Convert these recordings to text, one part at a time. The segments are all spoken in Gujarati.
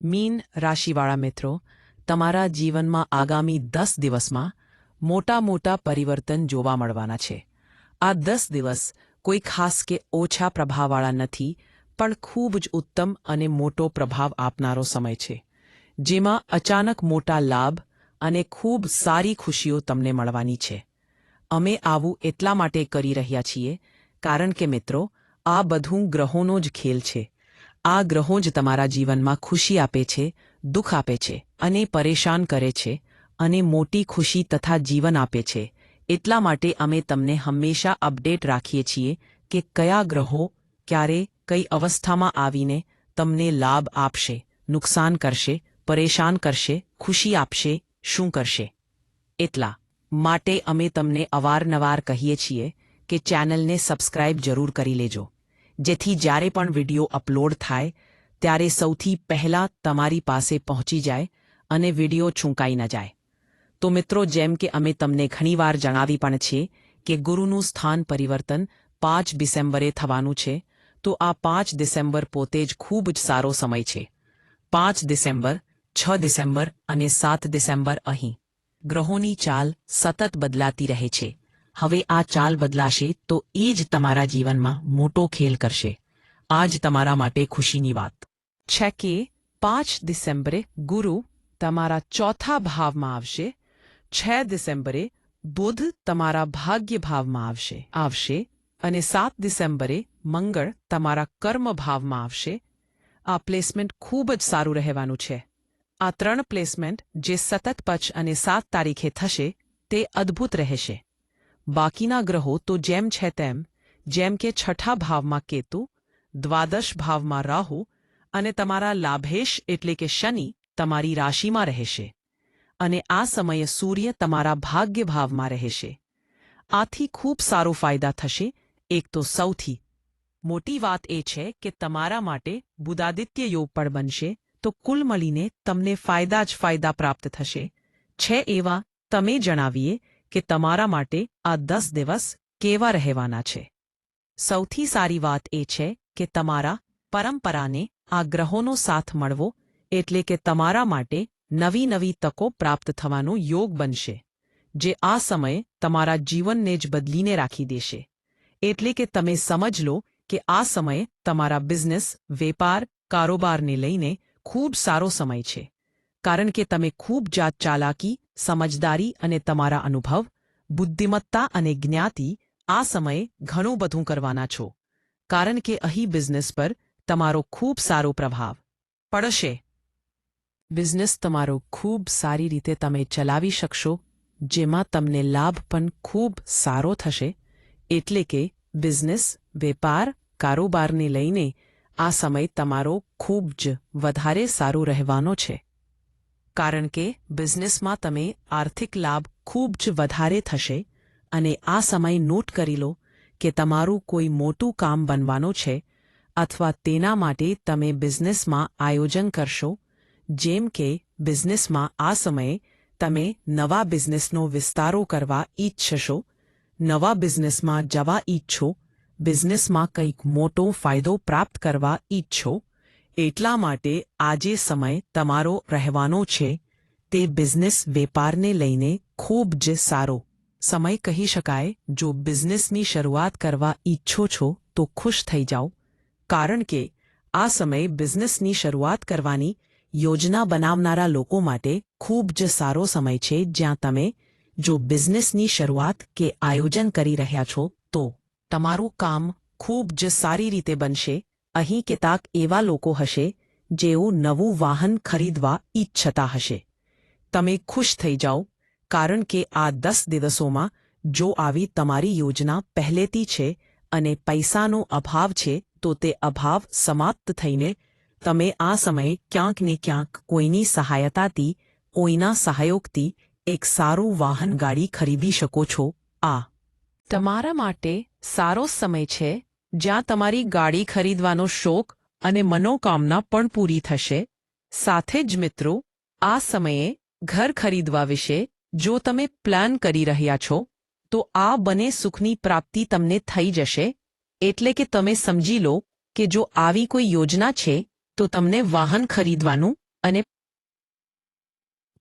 મીન રાશિવાળા મિત્રો, તમારા જીવનમાં આગામી દસ દિવસમાં મોટા મોટા પરિવર્તન જોવા મળવાના છે. આ દસ દિવસ કોઈ ખાસ કે ઓછા પ્રભાવવાળા નથી, પણ ખૂબ જ ઉત્તમ અને મોટો પ્રભાવ આપનારો સમય છે, જેમાં અચાનક મોટા લાભ અને ખૂબ સારી ખુશીઓ તમને મળવાની છે. અમે આવું એટલા માટે કરી રહ્યા છીએ, કારણ કે મિત્રો, આ બધું ગ્રહોનો જ ખેલ છે. આ ગ્રહો જ તમારા જીવનમાં ખુશી આપે છે, દુઃખ આપે છે અને પરેશાન કરે છે અને મોટી ખુશી તથા જીવન આપે છે. એટલા માટે અમે તમને હંમેશા અપડેટ રાખીએ છીએ કે કયા ગ્રહો ક્યારે કઈ અવસ્થામાં આવીને તમને લાભ આપશે, નુકસાન કરશે, પરેશાન કરશે, ખુશી આપશે, શું કરશે. એટલા માટે અમે તમને અવારનવાર કહીએ છીએ કે ચેનલને સબસ્ક્રાઇબ જરૂર કરી લેજો. જેથી જ્યારે પણ વિડિયો અપલોડ થાય, ત્યારે સૌથી પહેલા તમારી પાસે પહોંચી જાય અને વિડિયો છૂંકાઈ ન જાય. તો મિત્રો, જેમ કે અમે તમને ઘણીવાર જણાવી પણ છે કે ગુરુનું સ્થાન પરિવર્તન પાંચ ડિસેમ્બરે થવાનું છે, તો આ પાંચ ડિસેમ્બર પોતે જ ખૂબ જ સારો સમય છે. પાંચ ડિસેમ્બર, છ ડિસેમ્બર અને સાત ડિસેમ્બર અહીં. ગ્રહોની ચાલ સતત બદલાતી રહે છે. હવે આ ચાલ બદલાશે તો એ જ તમારા જીવનમાં મોટો ખેલ કરશે. આ જ તમારા માટે ખુશીની વાત. છે કે પાંચ ડિસેમ્બરે ગુરુ તમારા ચોથા ભાવમાં આવશે. છ ડિસેમ્બરે બુધ તમારા ભાગ્ય ભાવમાં આવશે. આવશે અને સાત ડિસેમ્બરે મંગળ તમારા કર્મ ભાવમાં આવશે. આ પ્લેસમેન્ટ ખૂબ જ સારું રહેવાનું છે. આ ત્રણ પ્લેસમેન્ટ જે સતત પચ અને સાત તારીખે થશે તે અદ્ભુત રહેશે. બાકીના ગ્રહો તો જેમ છે તેમ, જેમ કે છઠ્ઠા ભાવમાં કેતુ, દ્વાદશ ભાવમાં રાહુ અને તમારા લાભેશ એટલે કે શનિ તમારી રાશિમાં રહેશે. અને આ સમયે સૂર્ય તમારા ભાગ્ય ભાવમાં રહેશે. આથી ખૂબ સારો ફાયદા થશે. એક તો સૌથી મોટી વાત એ છે કે તમારા માટે બુદાદિત્ય યોગ પણ બનશે. તો કુલ મળીને તમને ફાયદા જ ફાયદા પ્રાપ્ત થશે. છે એવા તમે જણાવીએ કે તમારા માટે આ દસ દિવસ કેવા રહેવાના છે? સૌથી સારી વાત એ છે કે તમારા પરંપરાને આ ગ્રહોનો સાથ મળવો એટલે કે તમારા માટે નવી નવી તકો પ્રાપ્ત થવાનો યોગ બનશે, જે આ સમયે તમારા જીવનને જ બદલીને રાખી દેશે. એટલે કે તમે સમજ લો કે આ સમયે તમારા બિઝનેસ, વેપાર, કારોબારને લઈને ખૂબ સારો સમય છે. કારણ કે તમે ખૂબ જાત ચાલાકી સમજદારી અને તમારા અનુભવ, બુદ્ધિમત્તા અને જ્ઞાતિ આ સમયે ઘણું બધું કરવાના છો. કારણ કે અહીં બિઝનેસ પર તમારો ખૂબ સારો પ્રભાવ પડશે. બિઝનેસ તમારો ખૂબ સારી રીતે તમે ચલાવી શકશો, જેમાં તમને લાભ પણ ખૂબ સારો થશે, એટલે કે બિઝનેસ, વેપાર, કારોબારને લઈને આ સમય તમારો ખૂબ જ વધારે સારો રહેવાનો છે. કારણ કે બિઝનેસમાં તમે આર્થિક લાભ ખૂબ જ વધારે થશે અને આ સમય નોટ કરી લો કે તમારું કોઈ મોટું કામ બનવાનું છે અથવા તેના માટે તમે બિઝનેસમાં આયોજન કરશો, જેમ કે બિઝનેસમાં આ સમયે તમે નવા બિઝનેસનો વિસ્તારો કરવા ઈચ્છશો, નવા બિઝનેસમાં જવા ઈચ્છો, બિઝનેસમાં કંઈક મોટો ફાયદો પ્રાપ્ત કરવા ઈચ્છો એટલા માટે આજે સમય તમારો રહેવાનો છે. તે બિઝનેસ વેપારને લઈને ખૂબ જ સારો. સમય કહી શકાય, જો બિઝનેસની શરૂઆત કરવા ઈચ્છો છો તો ખુશ થઈ જાઓ. કારણ કે આ સમય બિઝનેસની શરૂઆત કરવાની યોજના બનાવનારા લોકો માટે ખૂબ જ સારો સમય છે. જ્યાં તમે જો બિઝનેસની શરૂઆત કે આયોજન કરી રહ્યા છો તો તમારું કામ ખૂબ જ સારી રીતે બનશે. અહીં કેટલાક એવા લોકો હશે જેઓ નવું વાહન ખરીદવા ઈચ્છતા હશે. તમે ખુશ થઈ જાઓ, કારણ કે આ દસ દિવસોમાં જો આવી તમારી યોજના પહેલેથી છે અને પૈસાનો અભાવ છે, તો તે અભાવ સમાપ્ત થઈને તમે આ સમયે ક્યાંક ને ક્યાંક કોઈની સહાયતાથી, કોઈના સહયોગથી એક સારું વાહન ગાડી ખરીદી શકો છો. આ. તમારા માટે સારો સમય છે જ્યાં તમારી ગાડી ખરીદવાનો શોખ અને મનોકામના પણ પૂરી થશે. સાથે જ મિત્રો, આ સમયે ઘર ખરીદવા વિશે જો તમે પ્લાન કરી રહ્યા છો, તો આ બને સુખની પ્રાપ્તિ તમને થઈ જશે. એટલે કે તમે સમજી લો કે જો આવી કોઈ યોજના છે, તો તમને વાહન ખરીદવાનું અને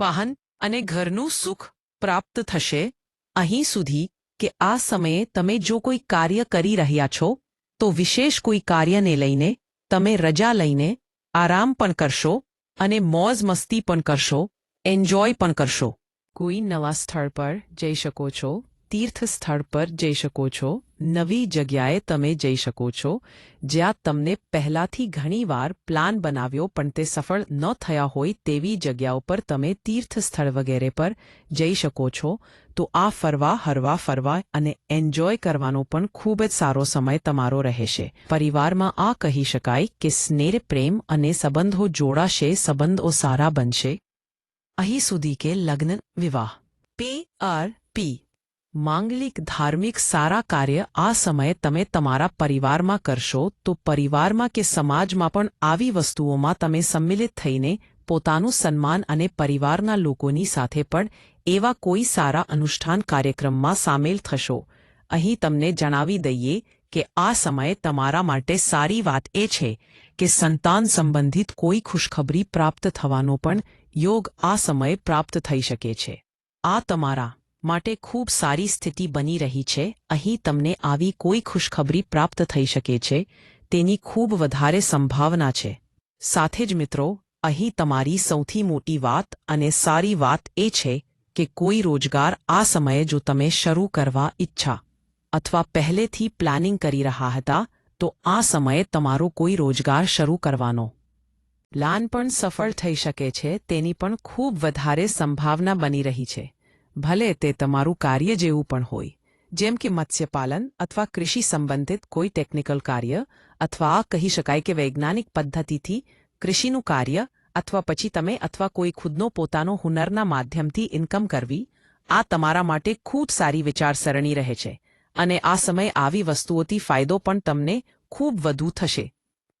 વાહન અને ઘરનું સુખ પ્રાપ્ત થશે. અહીં સુધી કે આ સમયે તમે જો કોઈ કાર્ય કરી રહ્યા છો તો વિશેષ કોઈ કાર્યને લઈને તમે રજા લઈને આરામ પણ કરશો અને મોજ મસ્તી પણ કરશો, એન્જોય પણ કરશો. કોઈ નવા સ્થળ પર જઈ શકો છો? તીર્થ સ્થળ પર જઈ શકો છો. નવી જગ્યાએ તમે જઈ શકો છો. જ્યાં તમને પહેલાથી ઘણીવાર પ્લાન બનાવ્યો પણ તે સફળ ન થયા હોય તેવી જગ્યાઓ પર તમે તીર્થ સ્થળ વગેરે પર જઈ શકો છો. તો આ ફરવા, હરવા ફરવા અને એન્જોય કરવાનો પણ ખૂબ જ સારો સમય તમારો રહેશે. પરિવારમાં આ કહી શકાય કે સ્નેહ, પ્રેમ અને સંબંધો જોડાશે, સંબંધો સારા બનશે. અહીં સુધી કે લગ્ન, વિવાહ. પી આર પી માંગલિક ધાર્મિક સારા કાર્ય આ સમયે તમે તમારા પરિવારમાં કરશો તો પરિવારમાં કે સમાજમાં પણ આવી વસ્તુઓમાં તમે સંમિલિત થઈને પોતાનું સન્માન અને પરિવારના લોકોની સાથે પણ એવા કોઈ સારા અનુષ્ઠાન કાર્યક્રમમાં સામેલ થશો. અહીં તમને જણાવી દઈએ કે આ સમયે તમારા માટે સારી વાત એ છે કે સંતાન સંબંધિત કોઈ ખુશખબરી પ્રાપ્ત થવાનો પણ યોગ આ સમયે પ્રાપ્ત થઈ શકે છે. આ તમારા માટે ખૂબ સારી સ્થિતિ બની રહી છે. અહીં તમને આવી કોઈ ખુશખબરી પ્રાપ્ત થઈ શકે છે. તેની ખૂબ વધારે સંભાવના છે. સાથે જ મિત્રો, અહીં તમારી સૌથી મોટી વાત અને સારી વાત એ છે કે કોઈ રોજગાર આ સમયે જો તમે શરૂ કરવા ઈચ્છા અથવા પહેલેથી પ્લાનિંગ કરી રહ્યા હતા, તો આ સમયે તમારો કોઈ રોજગાર શરૂ કરવાનો પ્લાન પણ સફળ થઈ શકે છે. તેની પણ ખૂબ વધારે સંભાવના બની રહી છે. ભલે તે તમારું કાર્ય જેવું પણ હોય, જેમ કે મત્સ્યપાલન અથવા કૃષિ સંબંધિત કોઈ ટેકનિકલ કાર્ય, અથવા કહી શકાય કે વૈજ્ઞાનિક પદ્ધતિથી કૃષિનું કાર્ય, અથવા પછી તમે અથવા કોઈ ખુદનો પોતાનો હુનરના માધ્યમથી ઇન્કમ કરવી, આ તમારા માટે ખૂબ સારી વિચારસરણી રહે છે અને આ સમયે આવી વસ્તુઓથી ફાયદો પણ તમને ખૂબ વધુ થશે.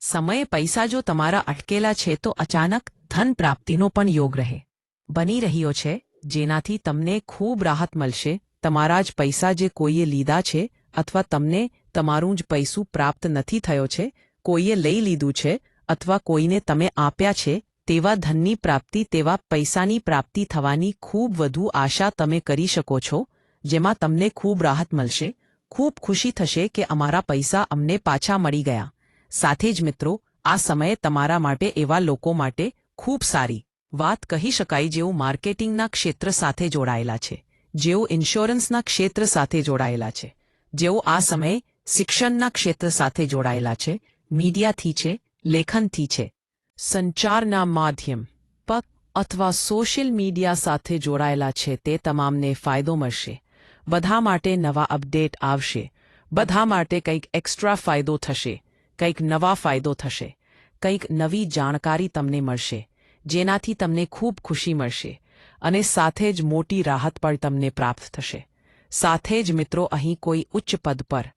સમયે પૈસા જો તમારા અટકેલા છે તો અચાનક ધન પ્રાપ્તિનો પણ યોગ રહે. બની રહ્યો છે જેનાથી તમને ખૂબ રાહત મળશે, તમારા જ પૈસા જે કોઈએ લીધા છે અથવા તમને તમારું જ પૈસું પ્રાપ્ત નથી થયો છે, કોઈએ લઈ લીધું છે અથવા કોઈને તમે આપ્યા છે, તેવા ધનની પ્રાપ્તિ, તેવા પૈસાની પ્રાપ્તિ થવાની ખૂબ વધુ આશા તમે કરી શકો છો, જેમાં તમને ખૂબ રાહત મળશે. ખૂબ ખુશી થશે કે અમારા પૈસા અમને પાછા મળી ગયા. સાથે જ મિત્રો, આ સમયે તમારા માટે એવા લોકો માટે ખૂબ સારી. વાત કહી શકાય જેઓ માર્કેટિંગના ક્ષેત્ર સાથે જોડાયેલા છે. જેઓ ઇન્સ્યોરન્સના ક્ષેત્ર સાથે જોડાયેલા છે. જેઓ આ સમયે શિક્ષણના ક્ષેત્ર સાથે જોડાયેલા છે. મીડિયાથી છે, લેખનથી છે. સંચારના માધ્યમ પક અથવા સોશિયલ મીડિયા સાથે જોડાયેલા છે તે તમામને ફાયદો મળશે. બધા માટે નવા અપડેટ આવશે. બધા માટે કંઈક એક્સ્ટ્રા ફાયદો થશે. કંઈક નવા ફાયદો થશે. કંઈક નવી જાણકારી તમને મળશે. જેનાથી તમને ખૂબ ખુશી મળશે અને સાથે જ મોટી રાહત પણ તમને પ્રાપ્ત થશે. સાથે જ મિત્રો, અહીં કોઈ ઉચ્ચ પદ પર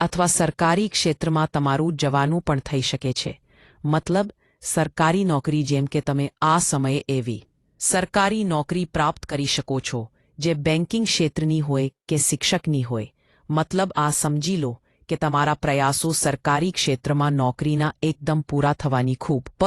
અથવા સરકારી ક્ષેત્રમાં તમારું જવાનું પણ થઈ શકે છે. મતલબ, સરકારી નોકરી જેમ કે તમે આ સમયે એવી સરકારી નોકરી પ્રાપ્ત કરી શકો છો, જે બેન્કિંગ ક્ષેત્રની હોય કે શિક્ષકની હોય. મતલબ, આ સમજી લો કે તમારા પ્રયાસો સરકારી ક્ષેત્રમાં નોકરીના એકદમ પૂરા થવાની ખૂબ પ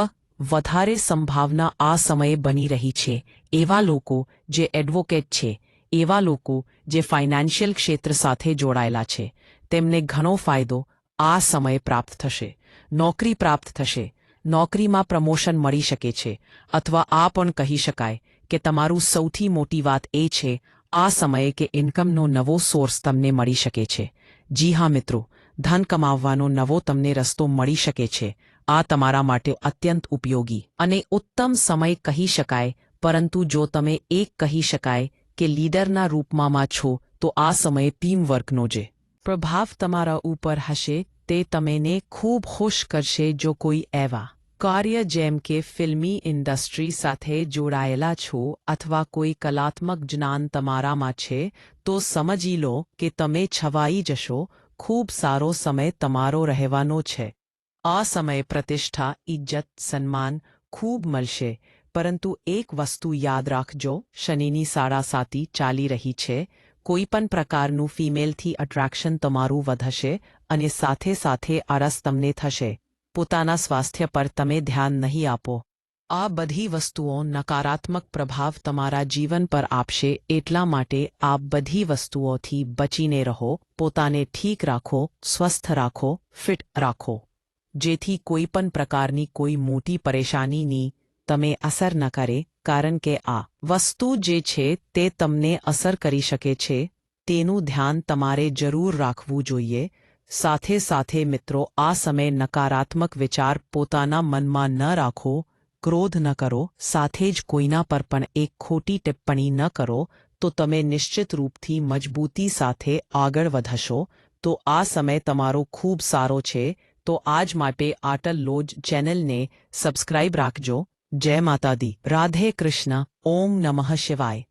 વધારે સંભાવના આ સમયે બની રહી છે. એવા લોકો જે એડવોકેટ છે, એવા લોકો જે ફાઇનાન્શિયલ ક્ષેત્ર સાથે જોડાયેલા છે, તેમને ઘણો ફાયદો આ સમયે પ્રાપ્ત થશે. નોકરી પ્રાપ્ત થશે. નોકરીમાં પ્રમોશન મળી શકે છે. અથવા આ પણ કહી શકાય કે તમારું સૌથી મોટી વાત એ છે, આ સમયે કે ઇન્કમનો નવો સોર્સ તમને મળી શકે છે. જી હા મિત્રો ધન કમાવવાનો નવો તમને રસ્તો મળી શકે છે. આ તમારા માટે અત્યંત ઉપયોગી અને ઉત્તમ સમય કહી શકાય, પરંતુ જો તમે એક કહી શકાય કે લીડરના રૂપમાં છો, તો આ સમયે ટીમવર્કનો જે પ્રભાવ તમારા ઉપર હશે, તે તમેને ખૂબ ખુશ કરશે જો કોઈ એવા કાર્ય જેમ કે ફિલ્મી ઇન્ડસ્ટ્રી સાથે જોડાયેલા છો અથવા કોઈ કલાત્મક જ્ઞાન તમારામાં છે, તો સમજી લો કે તમે છવાઈ જશો ખૂબ સારો સમય તમારો રહેવાનો છે. આ સમયે પ્રતિષ્ઠા, ઇજ્જત, સન્માન ખૂબ મળશે, પરંતુ એક વસ્તુ યાદ રાખજો, શનિની સાડાસાતી ચાલી રહી છે કોઈ પણ પ્રકારનું ફિમેલથી અટ્રેક્શન તમારું વધશે અને સાથે સાથે આરસ તમને થશે. પોતાના સ્વાસ્થ્ય પર તમે ધ્યાન નહીં આપો. આ બધી વસ્તુઓ નકારાત્મક પ્રભાવ તમારા જીવન પર આપશે, એટલા માટે આ બધી વસ્તુઓથી બચીને રહો, પોતાને ઠીક રાખો, સ્વસ્થ રાખો, ફિટ રાખો. જેથી કોઈ પણ પ્રકારની કોઈ મોટી પરેશાનીની તમે અસર ન કરે, કારણ કે આ વસ્તુ જે છે તે તમને અસર કરી શકે છે, તેનું ધ્યાન તમારે જરૂર રાખવું જોઈએ. સાથે સાથે મિત્રો, આ સમય નકારાત્મક વિચાર પોતાના મનમાં ન રાખો ક્રોધ ન કરો, સાથે જ કોઈના પર પણ એક ખોટી ટિપ્પણી ન કરો, તો તમે નિશ્ચિત રૂપથી મજબૂતી સાથે આગળ વધશો, તો આ સમય તમારો ખૂબ સારો છે, તો આજ માટે આટલ લોજ ચેનલને સબસ્ક્રાઇબ રાખજો. જય માતા દી રાધે કૃષ્ણ. ઓમ નમઃ શિવાય.